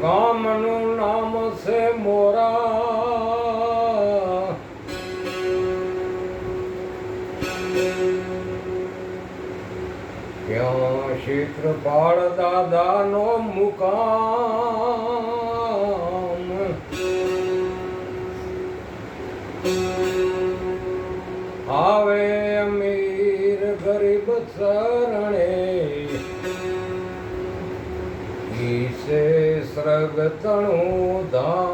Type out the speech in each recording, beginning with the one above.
ગામનું નામ છે મોરા. ત્યાં શેત્રપાળ દાદાનો મુકામ. આવે અમીર ગરીબ શરણે. ઈસે સ્રગતણું ધામ.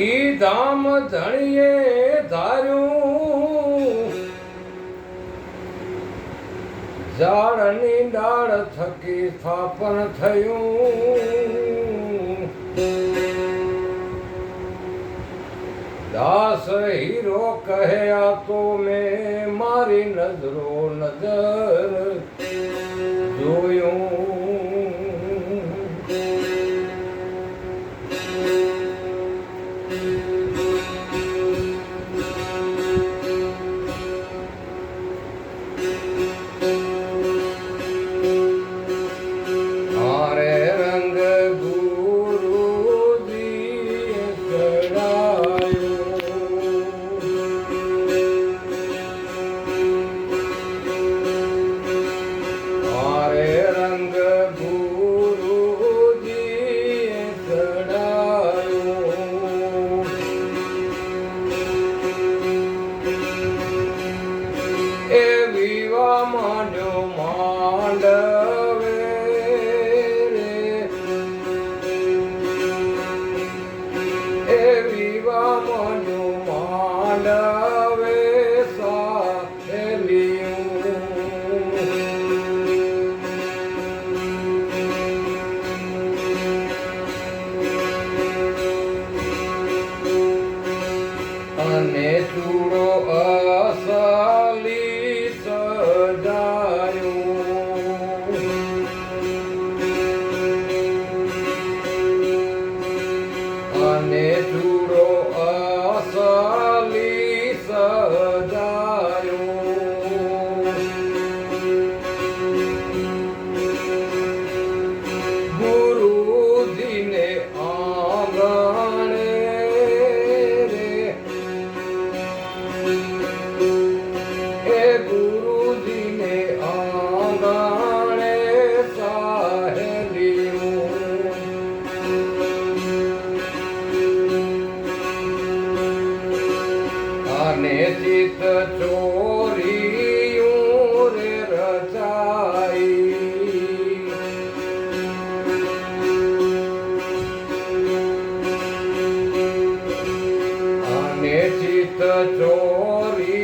ઈ ધામ ધણીએ ધાર્યું. ઝાડની ડાળ થકી સ્થાપન થયું. દાસ હીરો કહે આ તો મેં મારી નજરો નજર જોયું. the door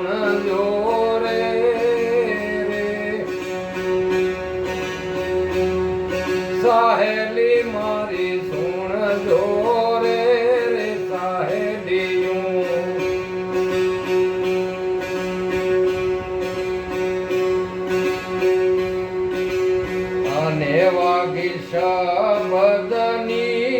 ಮದನೀ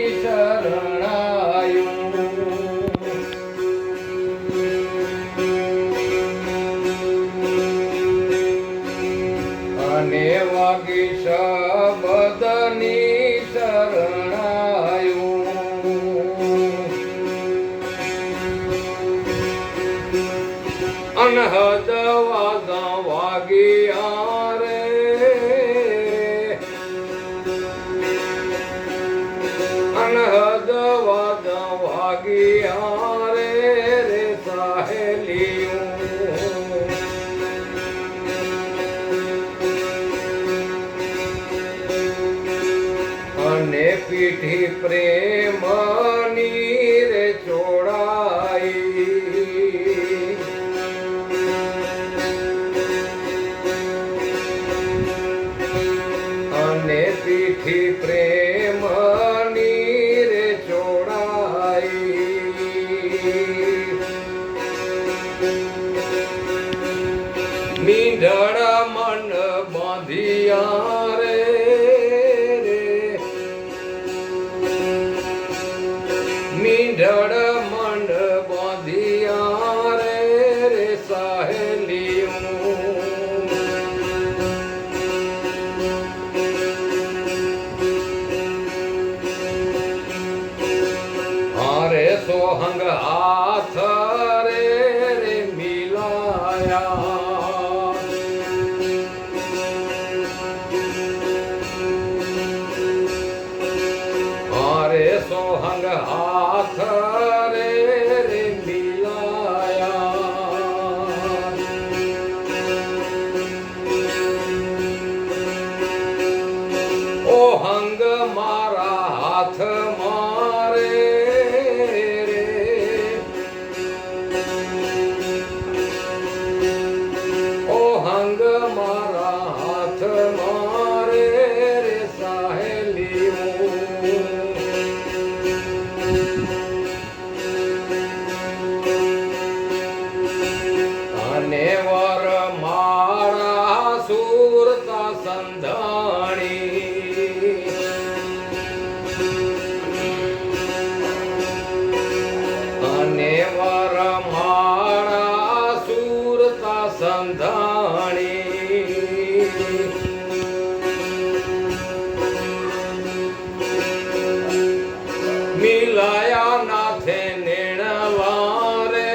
મિલાયા નાથે નેણવા રે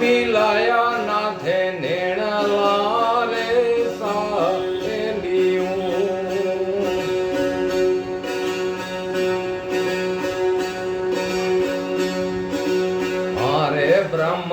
મિલાયા નાથે નેણવા રે સાથે લીયું હારે બ્રહ્મ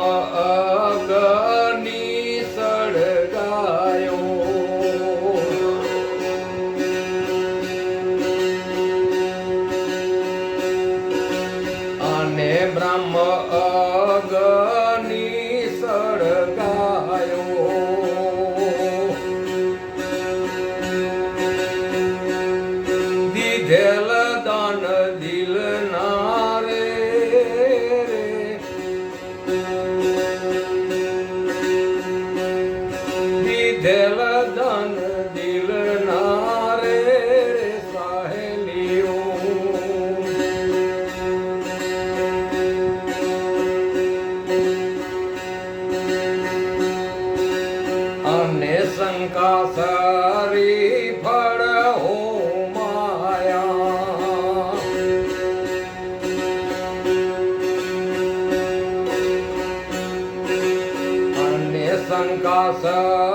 सा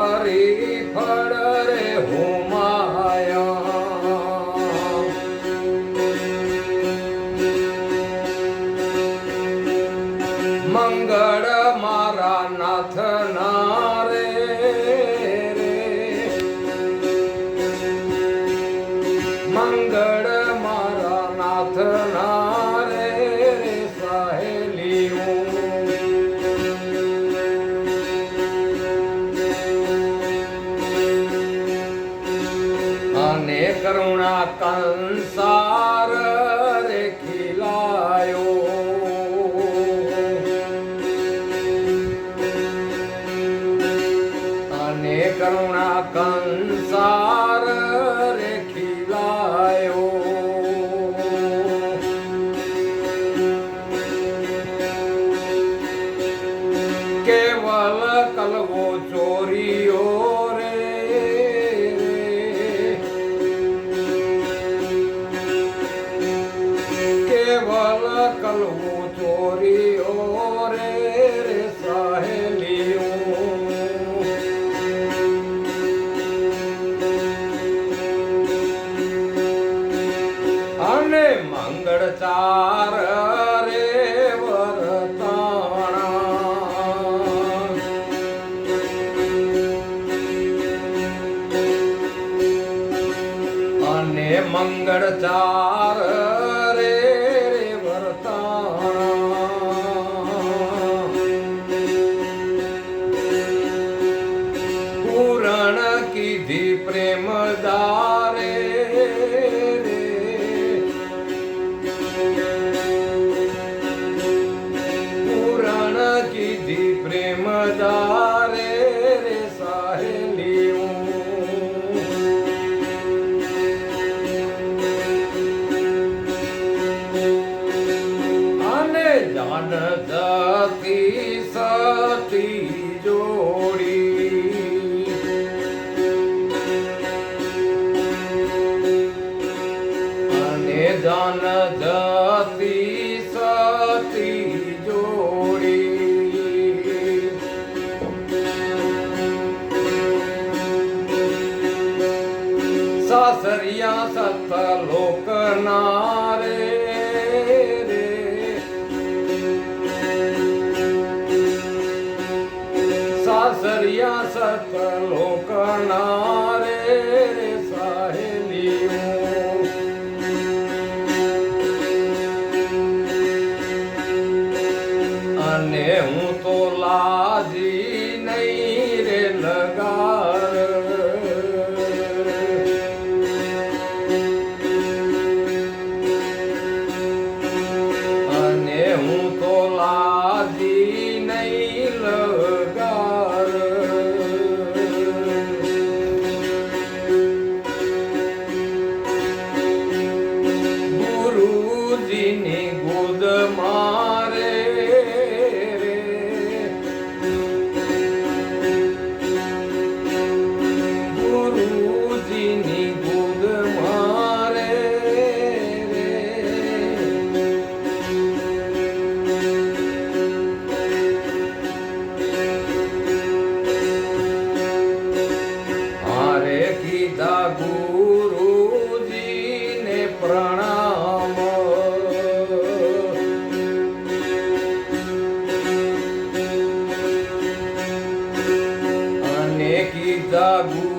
સંસાર રે ખીલાયો અને કરુણા કંદ જાન જતી સતી જોડી અને જાન જતી સતી જોડી સાસરિયા સત લોકના long. 자, 민...